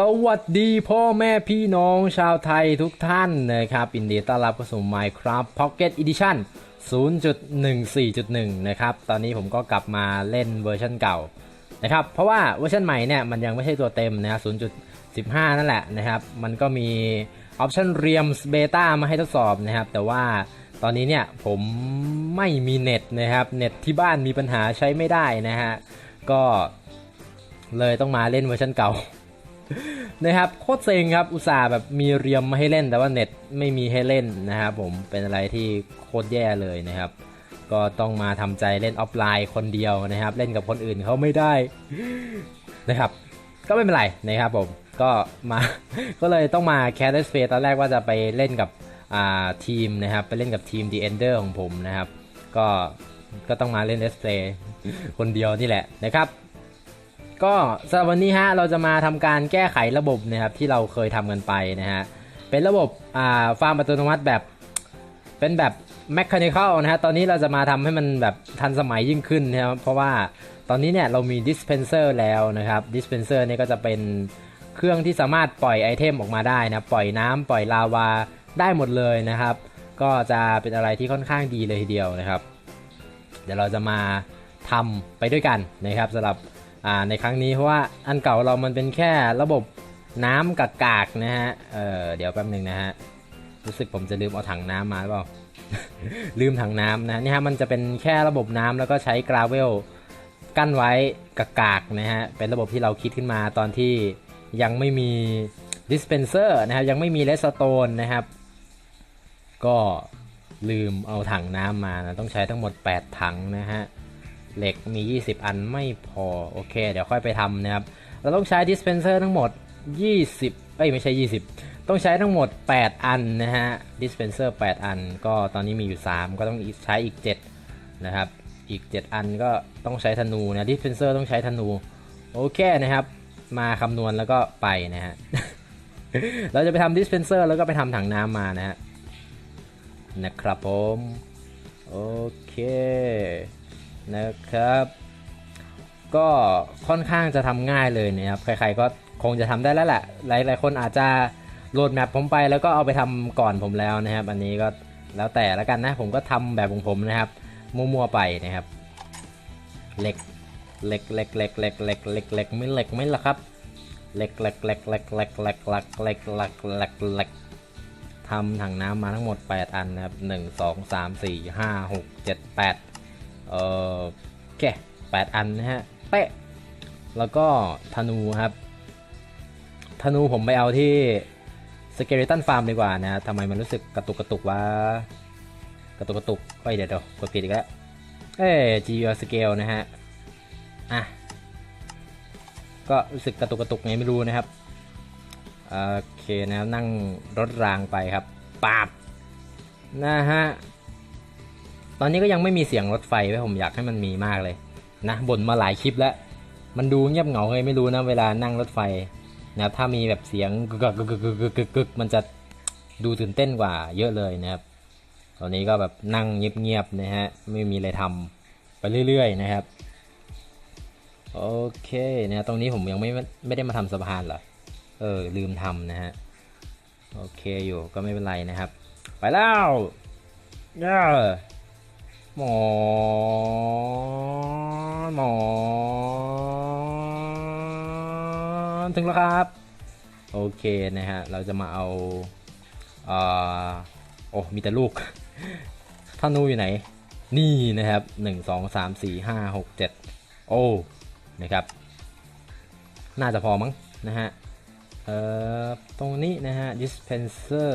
สวัสดีพ่อแม่พี่น้องชาวไทยทุกท่านนะครับยินดีต้อนรับเข้าสู่ Minecraft Pocket Edition 0.14.1 นะครับ ตอนนี้ผมก็กลับมาเล่นเวอร์ชันเก่านะครับ เพราะว่าเวอร์ชันใหม่เนี่ยมันยังไม่ใช่ตัวเต็มนะฮะ0.15 นั่นแหละนะครับ มันก็มีออปชันเรียมเบต้ามาให้ทดสอบนะครับ แต่ว่าตอนนี้เนี่ยผมไม่มีเน็ตนะครับ เน็ตที่บ้านมีปัญหาใช้ไม่ได้นะฮะ ก็เลยต้องมาเล่นเวอร์ชันเก่า นะครับโคตรเซ็งครับอุตส่าห์แบบมีเรียมมาให้เล่นแต่ว่าเน็ตไม่มีให้เล่นนะครับผมเป็นอะไรที่โคตรแย่เลยนะครับ ก็ต้องมาทำใจเล่นออฟไลน์คนเดียวนะครับ เล่นกับคนอื่นเขาไม่ได้นะครับ ก็ไม่เป็นไรนะครับผมก็มาก็เลยต้องมาแคสเฟตอนแรกว่าจะไปเล่นกับทีมนะครับ ไปเล่นกับทีม The Ender ของผมนะครับ ก็ก็ต้องมาเล่น Let's Play คนเดียวนี่แหละนะครับ ก็สำหรับวันนี้ฮะเราจะมาทำการแก้ไขระบบนะครับที่เราเคยทำกันไปนะฮะเป็นระบบอ่าฟาร์มอัตโนมัติแบบเป็นแบบ mechanical นะฮะตอนนี้เราจะมาทำให้มันแบบทันสมัยยิ่งขึ้นนะครับเพราะว่าตอนนี้เนี่ยเรามี dispenser แล้วนะครับ dispenser เนี่ก็จะเป็นเครื่องที่สามารถปล่อยไอเทมออกมาได้นะปล่อยน้ำปล่อยลาวาได้หมดเลยนะครับ ก็จะเป็นอะไรที่ค่อนข้างดีเลยทีเดียวนะครับ เดี๋ยวเราจะมาทำไปด้วยกันนะครับสำหรับ ในครั้งนี้เพราะว่าอันเก่าเรามันเป็นแค่ระบบน้ำกากๆนะฮะเออเดี๋ยวแป๊บหนึ่งนะฮะรู้สึกผมจะลืมเอาถังน้ำมาหรือเปล่าลืมถังน้ำนะนี่ฮะมันจะเป็นแค่ระบบน้ำแล้วก็ใช้กราเวลกั้นไว้กากๆนะฮะเป็นระบบที่เราคิดขึ้นมาตอนที่ยังไม่มี dispenser นะครับยังไม่มีเลสโตนนะครับ ก็ลืมเอาถังน้ำมานะต้องใช้ทั้งหมด 8 ถังนะฮะ เหล็กมี 20 อันไม่พอ โอเค เดี๋ยวค่อยไปทำนะครับ เราต้องใช้ dispenser ทั้งหมด 20เอ้ยไม่ใช่ 20 ต้องใช้ทั้งหมด 8 อันนะฮะ dispenser 8อัน ก็ตอนนี้มีอยู่ 3 ก็ต้องใช้อีก 7 นะครับ อีก 7 อันก็ต้องใช้ธนูนะ dispenser ต้องใช้ธนู โอเคนะครับ มาคำนวณแล้วก็ไปนะฮะ เราจะไปทำ dispenser แล้วก็ไปทำถังน้ำมานะฮะ นะครับผม โอเค นะครับ ก็ค่อนข้างจะทำง่ายเลยนะครับ ใครๆก็คงจะทำได้แล้วแหละ หลายๆคนอาจจะโหลดแมปผมไปแล้วก็เอาไปทำก่อนผมแล้วนะครับ อันนี้ก็แล้วแต่แล้วกันนะ ผมก็ทำแบบของผมนะครับ มั่วๆไปนะครับเหล็กเหล็กเหล็กเหล็กเหล็กเหล็กเหล็กเหล็กไม่เหล็กไม่ละครับเหล็กเหล็กเหล็กเหล็กเหล็กเหล็กเหล็กเหล็กเหล็กเหล็กเหล็กทำถังน้ำมาทั้งหมด 8 อันนะครับ 1 2 3 4 5 6 7 8 เออโอเคแปดอันนะฮะเป๊ะแล้วก็ธนูครับ ธนูผมไปเอาที่สเก l ตันฟาร์มดีกว่านะทำไมมันรู้สึกกระตุกกระตุกวะกระตุกกระตุกเอ้ยเดี๋ยวเดี๋ยวกดผิดอีกแล้วเอ้ย G U Scale นะฮะ อะ ก็รู้สึกกระตุกกระตุกไงไม่รู้นะครับโอเคนะนั่งรถรางไปครับ ปาบ นะฮะ ตอนนี้ก็ยังไม่มีเสียงรถไฟไว้ผมอยากให้มันมีมากเลยนะบ่นมาหลายคลิปแล้ว มันดูเงียบเหงาเลยไม่รู้นะเวลานั่งรถไฟนะครับถ้ามีแบบเสียงกึกกึกกึกกึกกึกกึกมันจะดูตื่นเต้นกว่าเยอะเลยนะครับ ตอนนี้ก็แบบนั่งเงียบๆนะฮะไม่มีอะไรทำไปเรื่อยๆนะครับโอเคนะตรงนี้ผมยังไม่ไม่ได้มาทำสะพานเหรอเออลืมทำนะฮะโอเคอยู่ก็ไม่เป็นไรนะครับ ไปแล้วย่า หมอ หมอ ถึงแล้วครับ โอเคนะฮะ เราจะมาเอาเอ่อโอ้ มีแต่ลูกธนูอยู่ไหน นี่นะครับหนึ่งสองสามสี่ห้าหกเจ็ดโอ้ นะครับ น่าจะพอมั้งนะฮะ เอ่อ ตรงนี้นะฮะ dispenser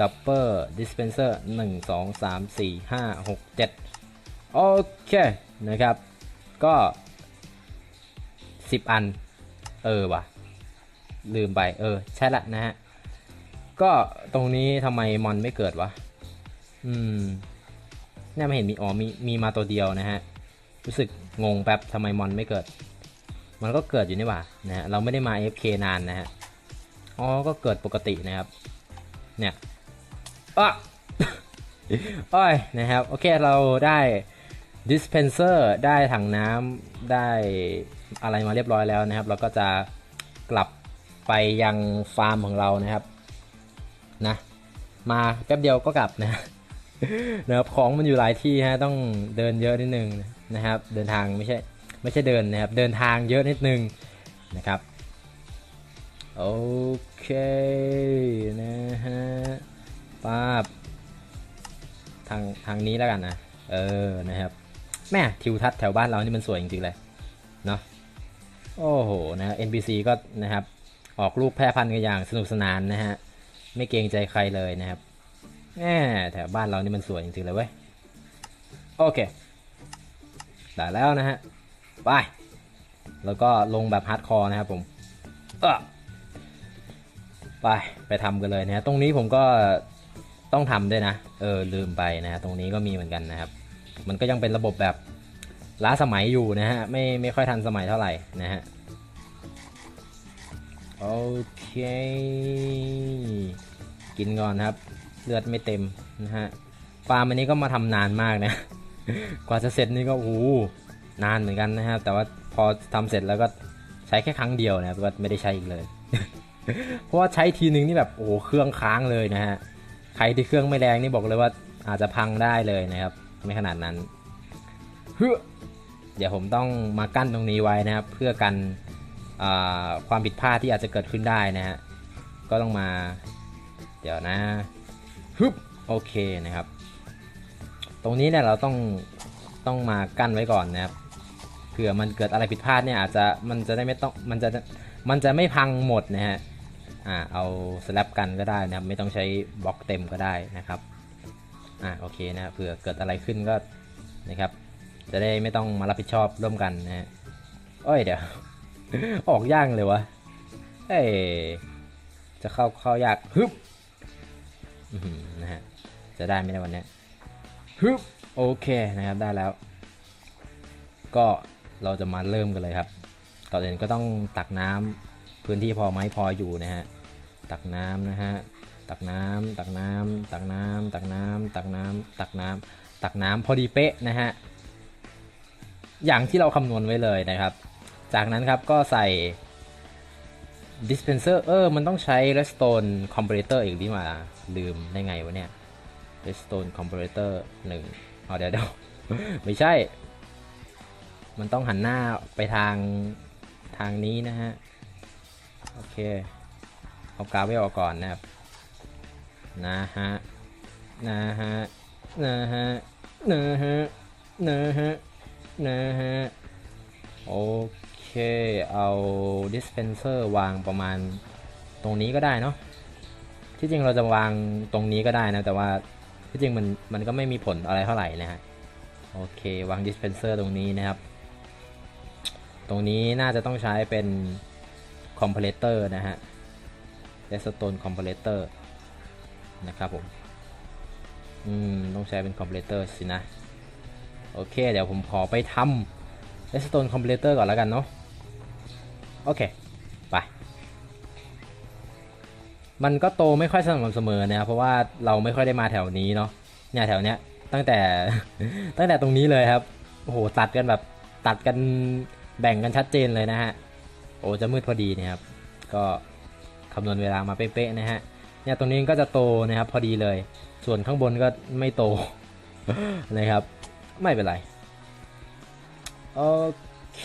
double dispenser 1 2 3 4 5 6 7โอเค นะครับ ก็10อัน เออว่ะ ลืมไป เออ ใช่ละนะฮะ ก็ตรงนี้ทำไมมอนไม่เกิดวะ อืมเนี่ยไม่เห็นมีอ๋อมีมีมาตัวเดียวนะฮะ รู้สึกงงแป๊บทำไมมอนไม่เกิด มันก็เกิดอยู่นี่หว่านะฮะเราไม่ได้มา AFK นานนะฮะอ๋อก็เกิดปกตินะครับ เนี่ย อะโอ้ยนะครับ โอเคเราได้ dispenser ได้ถังน้ำได้อะไรมาเรียบร้อยแล้วนะครับ เราก็จะกลับไปไปยังฟาร์มของเรานะครับนะมาแป๊บเดียวก็กลับนะนะครับของมันอยู่หลายที่ฮะต้องเดินเยอะนิดนึงนะครับ เดินทางไม่ใช่ไม่ใช่เดินนะครับ เดินทางเยอะนิดนึงนะครับ โอเคนะฮะ ป้าบทางทางนี้แล้วกันนะ เออ นะครับ แม่ทิวทัศน์แถวบ้านเรานี่มันสวยจริงๆเลย เนาะ โอ้โห นะ NPC ก็นะครับ ออกลูกแพร่พันธุ์กันอย่างสนุกสนานนะฮะ ไม่เกรงใจใครเลยนะครับแหมแถวบ้านเรานี่มันสวยจริงๆเลยเว้ย โอเค ได้แล้วนะฮะ ไป แล้วก็ลงแบบฮาร์ดคอร์นะครับผมไป ไปทำกันเลยนะฮะ ตรงนี้ผมก็ ต้องทำด้วยนะ เออลืมไปนะฮะตรงนี้ก็มีเหมือนกันนะครับ มันก็ยังเป็นระบบแบบล้าสมัยอยู่นะฮะ ไม่ไม่ค่อยทันสมัยเท่าไหร่นะฮะ โอเค กินก่อนครับ เลือดไม่เต็มนะฮะฟาร์มอันนี้ก็มาทำนานมากนะ กว่าจะเสร็จนี่ก็โอ้นานเหมือนกันนะครับ แต่ว่าพอทำเสร็จแล้วก็ใช้แค่ครั้งเดียวนะครับก็ไม่ได้ใช้อีกเลย เพราะว่าใช้ทีนึงนี่แบบโอ้เครื่องค้างเลยนะฮะ ใครที่เครื่องไม่แรงนี่บอกเลยว่าอาจจะพังได้เลยนะครับ ไม่ขนาดนั้นเฮ้อเดี๋ยวผมต้องมากั้นตรงนี้ไว้นะครับ เพื่อกันความผิดพลาดที่อาจจะเกิดขึ้นได้นะฮะก็ต้องมา เดี๋ยวนะฮึบโอเคนะครับ ตรงนี้เนี่ยเราต้องต้องมากั้นไว้ก่อนนะครับเผื่อมันเกิดอะไรผิดพลาดเนี่ยอาจจะมันจะได้ไม่ต้องมันจะมันจะไม่พังหมดนะฮะ อ่าเอาสแลบกันก็ได้นะครับไม่ต้องใช้บล็อกเต็มก็ได้นะครับอ่าโอเคนะเผื่อเกิดอะไรขึ้นก็นะครับจะได้ไม่ต้องมารับผิดชอบร่วมกันนะฮะโอ้ยเดี๋ยว ออกย่างเลยวะเอ้จะเข้าเข้ายากฮึบนะฮะจะได้ไหมในวันนี้ฮึบโอเคนะครับได้แล้ว ก็เราจะมาเริ่มกันเลยครับก่อนอื่นก็ต้องตักน้ำพื้นที่พอไหมพออยู่นะฮะ ตักน้ำนะฮะตักน้ำตักน้ำตักน้ำตักน้ำตักน้ำตักน้ำตักน้ำพอดีเป๊ะนะฮะอย่างที่เราคำนวณไว้เลยนะครับ จากนั้นครับก็ใส่ dispenser เออ มันต้องใช้ redstone comparator อีกดีมาลืมได้ไงวะเนี่ย redstone comparator หนึ่งเอาเดี๋ยวเดี๋ยวไม่ใช่ มันต้องหันหน้าไปทางทางนี้นะฮะ โอเค เอากาฟไว้ออกก่อนนะครับ นะฮะ นะฮะ นะฮะ นะฮะ นะฮะ นะฮะ โอเค เอา dispenser วางประมาณตรงนี้ก็ได้เนาะ ที่จริงเราจะวางตรงนี้ก็ได้นะ แต่ว่าที่จริงมันมันก็ไม่มีผลอะไรเท่าไหร่นะฮะ โอเควาง dispenser ตรงนี้นะครับ ตรงนี้น่าจะต้องใช้เป็น comparator นะฮะ redstone comparator นะครับผม อืม ต้องใช้เป็น comparator สินะ โอเค เดี๋ยวผมขอไปทำ redstone comparator ก่อนแล้วกันเนาะ โอเค ไป มันก็โตไม่ค่อยสม่ำเสมอนะครับ เพราะว่าเราไม่ค่อยได้มาแถวนี้เนาะ เนี่ยแถวเนี้ย ตั้งแต่ ตั้งแต่ตรงนี้เลยครับ โอ้โห ตัดกันแบบ ตัดกันแบ่งกันชัดเจนเลยนะฮะ โอ้ จะมืดพอดีเนี่ยครับ ก็ คำนวณเวลามาเป๊ะๆนะฮะเนี่ยตรงนี้ก็จะโตนะครับพอดีเลย ส่วนข้างบนก็ไม่โตนะครับ ไม่เป็นไรโอเค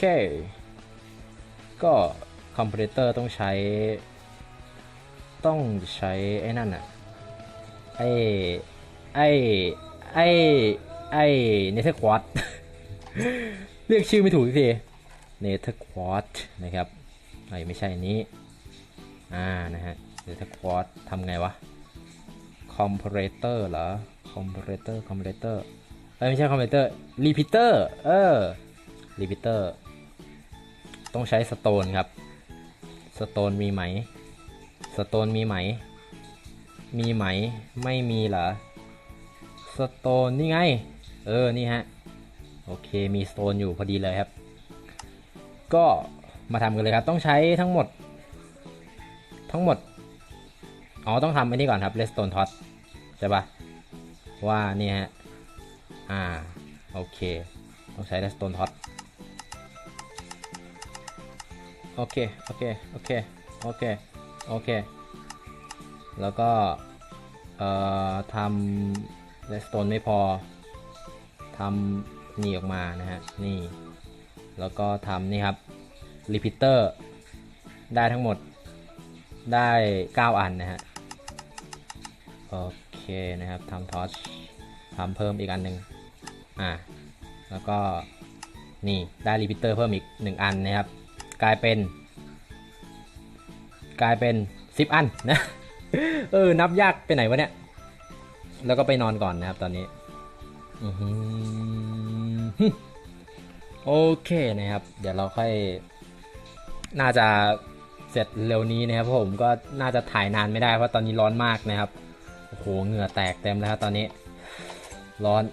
ก็คอมเพรสเตอร์ต้องใช้ ต้องใช้ไอ้นั่นอะไอ้ไอ้ไอ้ไอ้เนเธอร์ควอตเรียกชื่อไม่ถูกทีเนเธอร์ควอตนะครับไอ้ไม่ใช่นี้ อ่านะฮะเนเธอร์ควอตทำไงวะคอมเพรสเตอร์เหรอคอมเพรสเตอร์คอมเพรสเตอร์เอ้ไม่ใช่คอมเพรสเตอร์รีพิเตอร์เออรีพิเตอร์ต้องใช้สโตนครับสโตนมีไหมสโตนมีไหม มีไหมไม่มีเหรอสโตนนี่ไง เออ นี่ฮะ โอเค มีสโตนอยู่พอดีเลยครับ ก็มาทำกันเลยครับ ต้องใช้ทั้งหมด ทั้งหมด อ๋อ ต้องทำอันนี้ก่อนครับเลสโตนท็อตใช่ปะว่านี่ฮะ อ่า โอเค ต้องใช้เลสโตนท็อตโอเค โอเค โอเค โอเค โอเค แล้วก็ เอ่อทำเลสโตนไม่พอทำนี่ออกมานะฮะ นี่ แล้วก็ทำนี่ครับรีพิเตอร์ได้ทั้งหมด ได้ 9 อันนะฮะ โอเคนะครับทำทอชทำเพิ่มอีกอันหนึ่งอ่า แล้วก็นี่ได้รีพิเตอร์เพิ่มอีก 1 อันนะครับ กลายเป็น กลายเป็น 10 อันนะ เออ นับยากไปไหนวะเนี่ย แล้วก็ไปนอนก่อนนะครับตอนนี้อโอเคนะครับ เดี๋ยวเราค่อย น่าจะ เสร็จเร็วนี้นะครับเพราะผมก็น่าจะถ่ายนานไม่ได้เพราะตอนนี้ร้อนมากนะครับโอ้โหเหงื่อแตกเต็มแล้วครับตอนนี้ ร้อน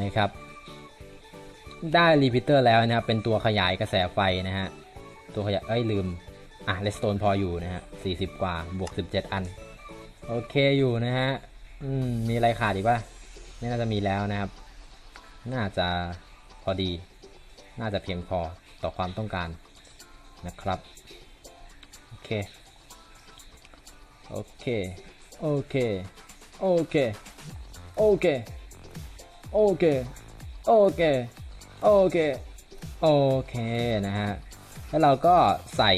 นะครับ ได้รีพิเตอร์แล้วนะครับ เป็นตัวขยายกระแสไฟนะฮะตัวขยายเอ้ยลืมอะเลสโตนพออยู่นะฮะ40กว่าบวก17อัน โอเคอยู่นะฮะอืมมีอะไรขาดอีกป่ะไม่น่าจะมีแล้วนะครับ น่าจะพอดี น่าจะเพียงพอต่อความต้องการ นะครับ โอเค โอเค โอเค โอเค โอเค โอเค โอเค โอเค โอเคนะฮะ แล้วเราก็ใส่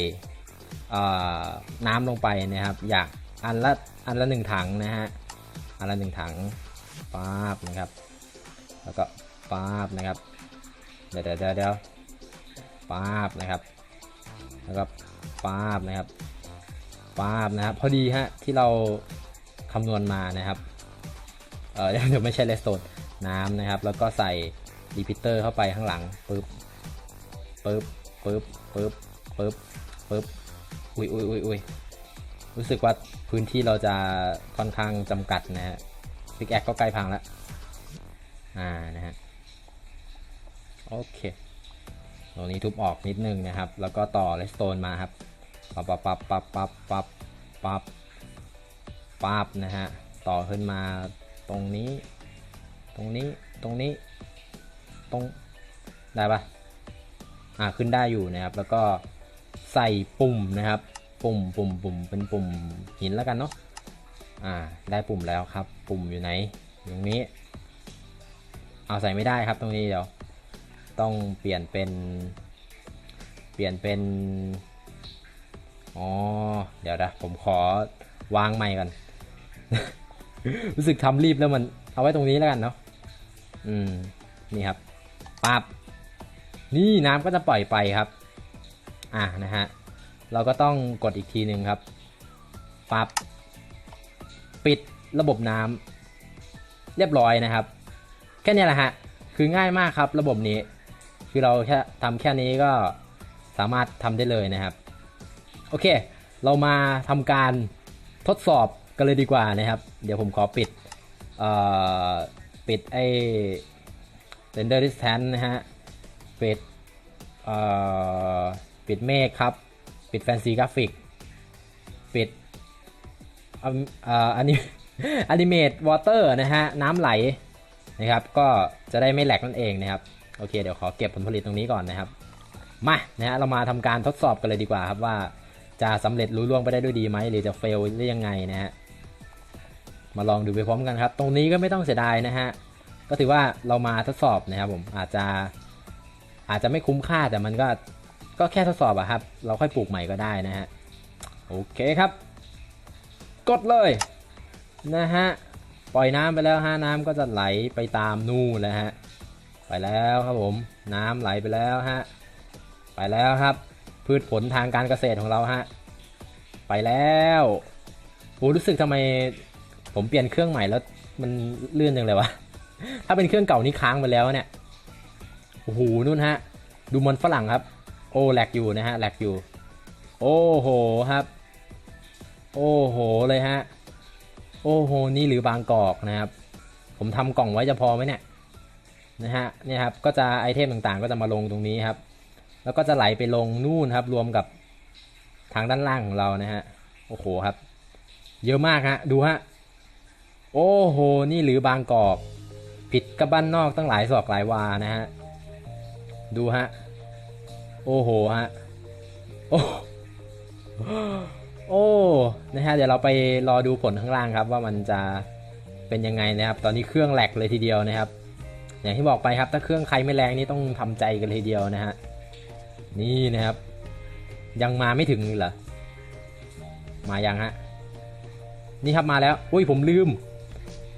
น้ำลงไปนะครับ อยากอันละอันละหนึ่งถังนะฮะ อันละหนึ่งถังป๊าบนะครับ แล้วก็ป๊าบนะครับ เดี๋ยวเดี๋ยวเดี๋ยวเดี๋ยวป๊าบนะครับ แล้วก็ป๊าบนะครับป๊าบนะครับพอดีฮะที่เราคำนวณมานะครับเออเดี๋ยวไม่ใช่เลสโตนน้ำนะครับ แล้วก็ใส่รีพิเตอร์เข้าไปข้างหลังปึ๊บปึ๊บปึ๊บปึ๊บปึ๊บปึ๊บอุ้ยอุ้ยอุ้ยอุ้ยรู้สึกว่าพื้นที่เราจะค่อนข้างจำกัดนะฮะพิกแอคก็ใกล้พังแล้วอ่านะฮะโอเค ตรงนี้ทุบออกนิดนึงนะครับ แล้วก็ต่อเลสโตนมาครับปับปับปับปับปับปับปับปับนะฮะต่อขึ้นมาตรงนี้ ตรงนี้ตรงนี้ตรงได้ปะอ่าขึ้นได้อยู่นะครับ แล้วก็ใส่ปุ่มนะครับ ปุ่มปุ่มปุ่มเป็นปุ่มหินแล้วกันเนาะอ่าได้ปุ่มแล้วครับ ปุ่มอยู่ไหนตรงนี้ เอาใส่ไม่ได้ครับตรงนี้เดี๋ยว ต้องเปลี่ยนเป็น เปลี่ยนเป็น อ๋อ เดี๋ยวนะผมขอวางใหม่ก่อน รู้สึกทำรีบแล้วมัน เอาไว้ตรงนี้แล้วกันเนาะ อืม นี่ครับปั๊บนี่น้ำก็จะปล่อยไปครับ อะนะฮะ เราก็ต้องกดอีกทีหนึ่งครับปั๊บปิดระบบน้ำเรียบร้อยนะครับ แค่นี้แหละฮะ คือง่ายมากครับระบบนี้ คือเราแค่ทำแค่นี้ก็สามารถทำได้เลยนะครับ โอเค เรามาทำการทดสอบกันเลยดีกว่านะครับ เดี๋ยวผมขอปิดปิดไอ้ render distance นะฮะ ปิดปิดเมฆครับ ปิด fancy graphic ปิดอันนี้ animate water นะฮะ น้ำไหลนะครับ ก็จะได้ไม่แหลกนั่นเองนะครับ โอเคเดี๋ยวขอเก็บผลผลิตตรงนี้ก่อนนะครับ มานะฮะเรามาทำการทดสอบกันเลยดีกว่าครับว่า จะสำเร็จรุ่ล่วงไปได้ด้วยดีไหมหรือจะเฟลหรือยังไงนะฮะมาลองดูไปพร้อมกันครับ ตรงนี้ก็ไม่ต้องเสียดายนะฮะก็ถือว่าเรามาทดสอบนะครับผมอาจจะอาจจะไม่คุ้มค่าแต่มันก็ก็แค่ทดสอบอะครับ เราค่อยปลูกใหม่ก็ได้นะฮะโอเคครับ กดเลยนะฮะปล่อยน้ำไปแล้วฮะน้ำก็จะไหลไปตามนู่นแล้วฮะ ไปแล้วครับผมน้ำไหลไปแล้วฮะไปแล้วครับ พืชผลทางการเกษตรของเราฮะไปแล้วโอ้รู้สึกทำไมผมเปลี่ยนเครื่องใหม่แล้วมันเลื่อนจังเลยวะถ้าเป็นเครื่องเก่านี่ค้างไปแล้วเนี่ยโอ้โหนู่นฮะ ดูมันฝรั่งครับ โอ้แหลกอยู่นะฮะแหลกอยู่ โอ้โหครับ โอ้โหเลยฮะโอ้โหนี่หรือบางกอกนะครับ ผมทำกล่องไว้จะพอไหมเนี่ย นะฮะเนี่ยครับก็จะไอเทมต่างๆ ก็จะมาลงตรงนี้ครับ แล้วก็จะไหลไปลงนู่นครับรวมกับทางด้านล่างของเรานะฮะโอ้โหครับ เยอะมากฮะดูฮะโอ้โหนี่หรือบางกอก ผิดกับบ้านนอกตั้งหลายศอกหลายวานะฮะดูฮะโอ้โหฮะโอ้โอ้นะฮะเดี๋ยวเราไปรอดูผลข้างล่างครับ ว่ามันจะเป็นยังไงนะครับ ตอนนี้เครื่องแหลกเลยทีเดียวนะครับ อย่างที่บอกไปครับ ถ้าเครื่องใครไม่แรงนี่ต้องทำใจกันเลยเดียวนะฮะ นี่นะครับ ยังมาไม่ถึงเหรอ มายังฮะ นี่ครับมาแล้ว อุ้ยผมลืม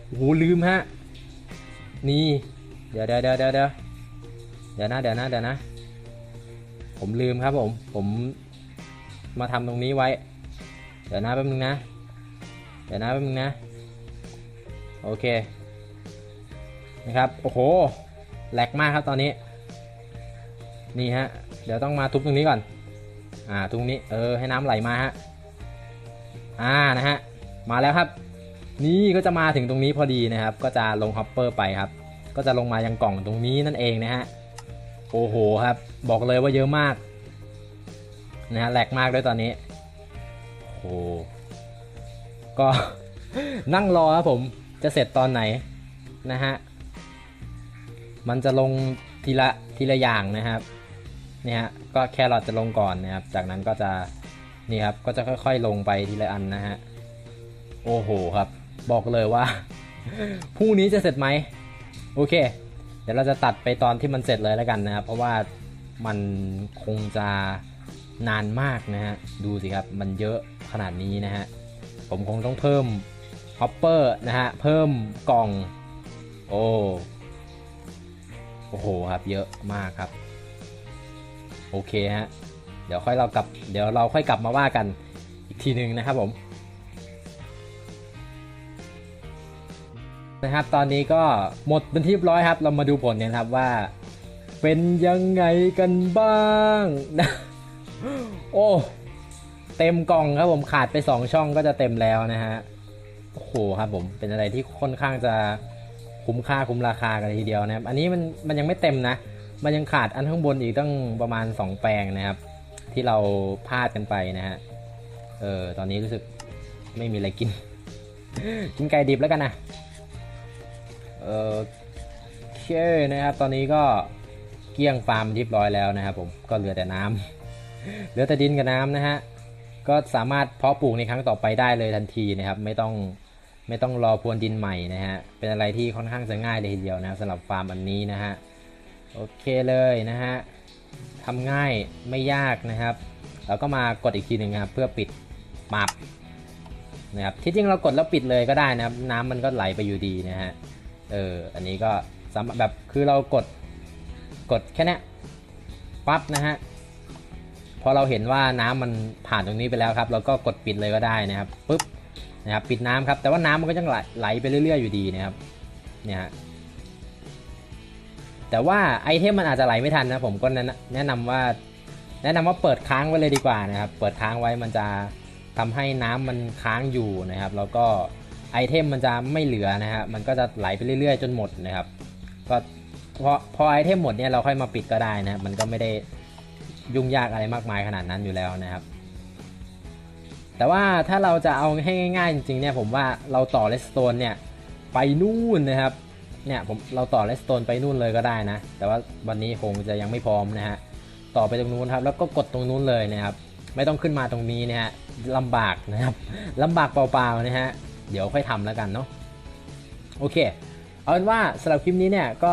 โอ้โหลืมฮะ นี่ เดี๋ยวเดี๋ยวเดี๋ยวเดี๋ยวเดี๋ยวนะเดี๋ยวนะเดี๋ยวนะ ผมลืมครับผม ผมมาทำตรงนี้ไว้ เดี๋ยวนะแป๊บนึงนะ เดี๋ยวนะแป๊บนึงนะ โอเค นะครับโอ้โหแหลกมากครับตอนนี้ นี่ฮะเดี๋ยวต้องมาทุบตรงนี้ก่อนอ่าตรงนี้เออให้น้ำไหลมาฮะอ่านะฮะมาแล้วครับ นี่ก็จะมาถึงตรงนี้พอดีนะครับ ก็จะลงฮอปเปอร์ไปครับ ก็จะลงมายังกล่องตรงนี้นั่นเองนะฮะโอ้โหครับ บอกเลยว่าเยอะมากนะฮะแหลกมากด้วยตอนนี้โอ้ก็นั่งรอครับผมจะเสร็จตอนไหนนะฮะ มันจะลงทีละทีละอย่างนะครับนี่ฮะก็แครอทจะลงก่อนนะครับ จากนั้นก็จะนี่ครับก็จะค่อยๆลงไปทีละอันนะฮะโอ้โหครับ บอกเลยว่าพรุ่งนี้จะเสร็จไหมโอเค เดี๋ยวเราจะตัดไปตอนที่มันเสร็จเลยแล้วกันนะครับ เพราะว่ามันคงจะนานมากนะฮะดูสิครับมันเยอะขนาดนี้นะฮะผมคงต้องเพิ่มฮอปเปอร์นะฮะเพิ่มกล่องโอ้ โอ้โหครับ เยอะมากครับ โอเคฮะ เดี๋ยวค่อยเรากลับ เดี๋ยวเราค่อยกลับมาว่ากันอีกทีหนึ่งนะครับผม นะครับ ตอนนี้ก็หมดเป็นที่เรียบร้อยครับ เรามาดูผลกันครับว่า เป็นยังไงกันบ้างนะโอ้ เต็มกล่องครับผมขาดไป 2 ช่องก็จะเต็มแล้วนะฮะ โอ้โหครับผมเป็นอะไรที่ค่อนข้างจะ คุ้มค่าคุ้มราคากันทีเดียวนะครับ อันนี้มันมันยังไม่เต็มนะ มันยังขาดอันข้างบนอีกตั้งประมาณ 2 แปลงนะครับ ที่เราพลาดกันไปนะฮะ เออตอนนี้รู้สึกไม่มีอะไรกิน กินไก่ดิบแล้วกันนะเออโอเคนะครับ ตอนนี้ก็เกลี้ยงฟาร์มเรียบร้อยแล้วนะครับ ผมก็เหลือแต่น้ำเหลือแต่ดินกับน้ำนะฮะก็สามารถเพาะปลูกในครั้งต่อไปได้เลยทันทีนะครับ ไม่ต้อง ไม่ต้องรอพรวนดินใหม่นะฮะ เป็นอะไรที่ค่อนข้างจะง่ายเลยทีเดียวนะสำหรับฟาร์มอันนี้นะฮะ โอเคเลยนะฮะทำง่ายไม่ยากนะครับแล้วก็มากดอีกทีหนึ่งครับเพื่อปิดปับนะครับ ที่จริงเรากดแล้วปิดเลยก็ได้นะครับ น้ำมันก็ไหลไปอยู่ดีนะฮะ เออ อันนี้ก็สามารถแบบคือเรากดกดแค่เนี้ยปั๊บนะฮะ พอเราเห็นว่าน้ำมันผ่านตรงนี้ไปแล้วครับ เราก็กดปิดเลยก็ได้นะครับปุ๊บ นะครับปิดน้ำครับแต่ว่าน้ำมันก็ยังไหลไปเรื่อย ๆ อยู่ดีนะครับเนี่ยแต่ว่าไอเทมมันอาจจะไหลไม่ทันนะผมก็แนะนแนะนำว่า แนะนำว่าเปิดค้างไว้เลยดีกว่านะครับ เปิดค้างไว้มันจะทำให้น้ำมันค้างอยู่นะครับ แล้วก็ไอเทมมันจะไม่เหลือนะฮะมันก็จะไหลไปเรื่อย ๆ จนหมดนะครับ ก็พอพอไอเทมหมดเนี่ยเราค่อยมาปิดก็ได้นะครับมันก็ไม่ได้ยุ่งยากอะไรมากมายขนาดนั้นอยู่แล้วนะครับ แต่ว่าถ้าเราจะเอาให้ง่ายๆจริงๆเนี่ยผมว่าเราต่อเลสโตนเนี่ยไปนู่นนะครับเนี่ยผมเราต่อเลสโตนไปนู่นเลยก็ได้นะ แต่ว่าวันนี้คงจะยังไม่พร้อมนะฮะต่อไปตรงนู้นครับแล้วก็กดตรงนู้นเลยนะครับ ไม่ต้องขึ้นมาตรงนี้นะฮะลำบากนะครับลำบากเปล่าๆนะฮะเดี๋ยวค่อยทำแล้วกันเนาะโอเค เอาเป็นว่าสำหรับคลิปนี้เนี่ยก็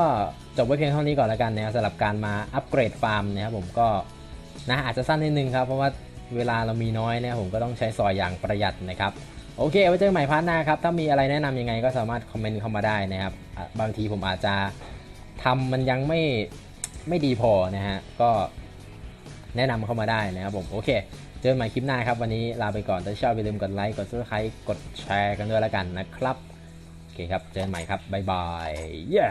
จบไว้เพียงเท่านี้ก่อนแล้วกันนะครับสำหรับการมาอัปเกรดฟาร์มนะครับผมก็นะอาจจะสั้นนิดนึงครับเพราะว่า เวลาเรามีน้อยเนี่ยผมก็ต้องใช้ซอยอย่างประหยัดนะครับโอเคไว้เจอกันใหม่พาร์ทหน้าครับ ถ้ามีอะไรแนะนำยังไงก็สามารถคอมเมนต์เข้ามาได้นะครับ บางทีผมอาจจะทำมันยังไม่ไม่ดีพอนะฮะ ก็แนะนำเข้ามาได้นะครับผม โอเค เจอกันใหม่คลิปหน้าครับ วันนี้ลาไปก่อน ถ้าชอบอย่าลืมกดไลค์ กดซับสไครต์กดแชร์กันด้วยแล้วกันนะครับ โอเคครับ เจอกันใหม่ครับ บ๊ายบาย เย้